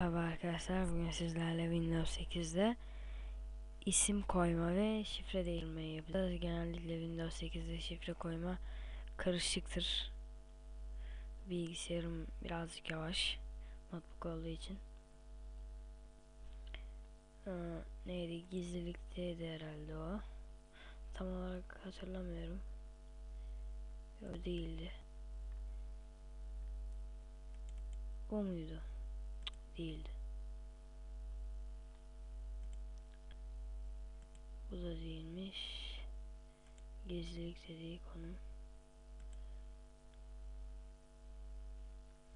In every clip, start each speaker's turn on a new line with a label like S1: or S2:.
S1: Merhaba arkadaşlar bugün sizlerle Windows 8'de isim koyma ve şifre değiştirmeyi yapacağız. Genellikle Windows 8'de şifre koyma karışıktır. Bilgisayarım birazcık yavaş notebook olduğu için. Ee, neydi gizlilikteydi herhalde o. Tam olarak hatırlamıyorum. O değildi. O muydu? Değildi. Bu da değilmiş. Gizlilik dediği konu.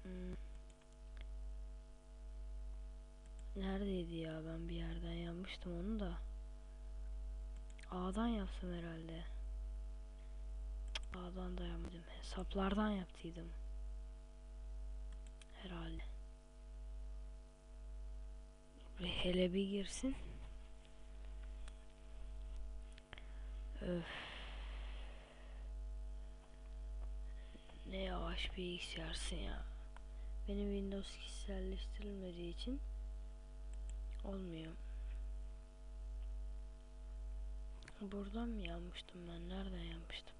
S1: Hmm. Neredeydi ya ben bir yerden yapmıştım onu da. A'dan yaptım herhalde. A'dan da yapmadım. Hesaplardan yaptıydım. Herhalde. Bir hele bir girsin. Öf. Ne yavaş bilgisayarsın ya. Benim Windows kişiselleştirilmediği için olmuyor. Buradan mı yanmıştım ben? Nereden yanmıştım?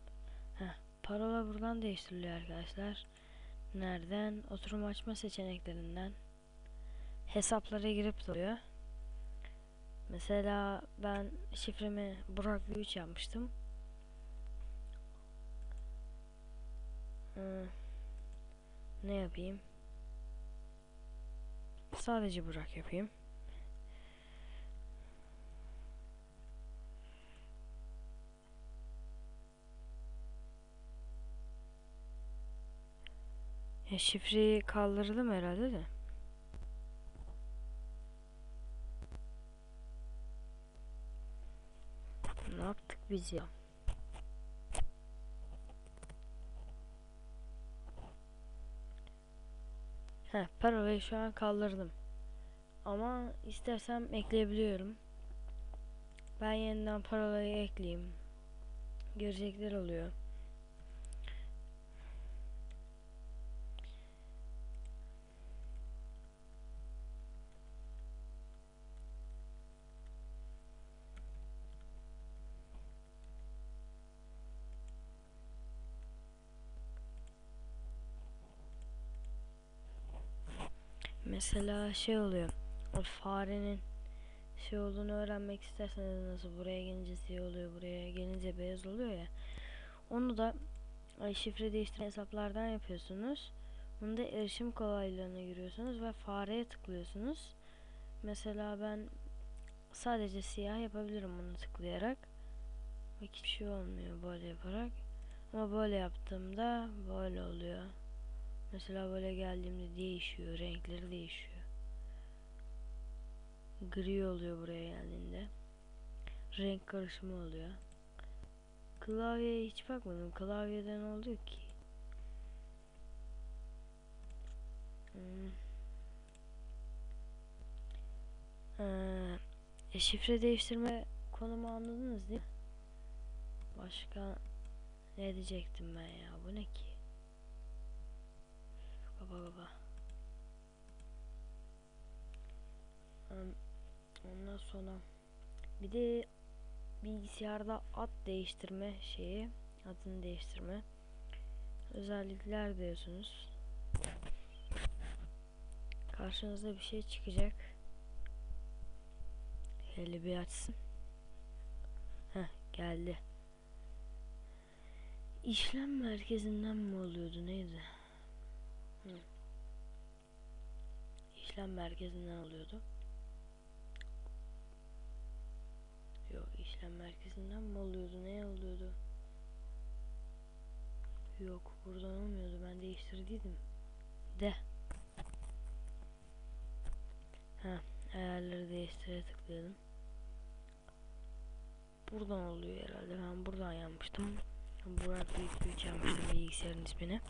S1: Heh, parola buradan değiştiriliyor arkadaşlar. Nereden? Oturum açma seçeneklerinden hesaplara girip duruyor. Mesela ben şifremi Burak 3 yapmıştım. Hmm. Ne yapayım? Sadece Burak yapayım. Ya şifreyi kaldırdım herhalde de. Ne yaptık biz ya? He, parolayı şu an kaldırdım. Ama istersem ekleyebiliyorum. Ben yeniden parolayı ekleyeyim. Görecekler oluyor. Mesela şey oluyor. O farenin şey olduğunu öğrenmek isterseniz nasıl buraya gelince siyah oluyor, buraya gelince beyaz oluyor ya. Onu da ay, şifre değiştiren hesaplardan yapıyorsunuz. Bunu da erişim kolaylığına giriyorsunuz ve fareye tıklıyorsunuz. Mesela ben sadece siyah yapabilirim bunu tıklayarak. Hiçbir şey olmuyor böyle yaparak. Ama böyle yaptığımda böyle oluyor. Mesela böyle geldiğimde değişiyor, renkleri değişiyor. Gri oluyor buraya geldiğinde. Renk karışımı oluyor. Klavyeye hiç bakmadım. Klavyeden oluyor ki. Hmm. Ee, şifre değiştirme konumu anladınız değil mi? Başka ne diyecektim ben ya? Bu ne ki? Baba baba. Ondan sonra bir de bilgisayarda ad değiştirme şeyi adını değiştirme özellikler diyorsunuz. Karşınıza bir şey çıkacak. Hele bir açsın. Heh geldi. İşlem merkezinden mi oluyordu neydi? İşlem merkezinden alıyordu. Yok işlem merkezinden mi oluyordu? Ne oluyordu? Yok buradan olmuyordu. Ben değiştirdiydim. De. Ha ayarları değiştire tıkladım. Buradan oluyor herhalde. Ben buradan yanmıştım. Burak büyük büyük yanmıştım bilgisayarın ismini.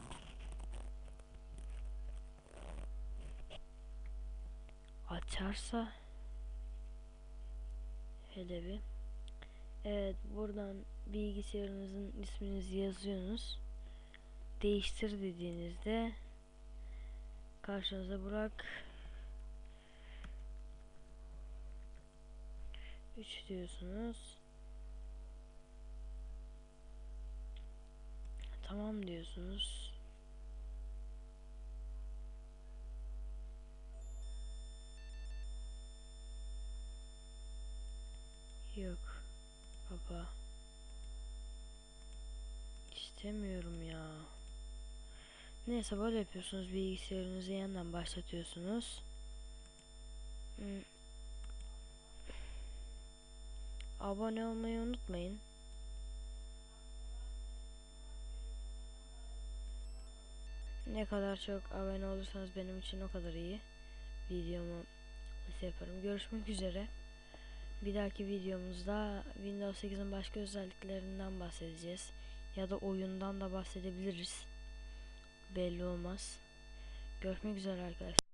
S1: açarsa hedefi. Evet buradan bilgisayarınızın isminizi yazıyorsunuz. Değiştir dediğinizde karşınıza Burak 3 diyorsunuz. Tamam diyorsunuz. Baba. İstemiyorum ya. Neyse böyle yapıyorsunuz. Bilgisayarınızı yeniden başlatıyorsunuz. Hmm. Abone olmayı unutmayın. Ne kadar çok abone olursanız benim için o kadar iyi. Videomu nasıl yaparım. Görüşmek üzere. Bir dahaki videomuzda Windows 8'in başka özelliklerinden bahsedeceğiz. Ya da oyundan da bahsedebiliriz. Belli olmaz. Görüşmek üzere arkadaşlar.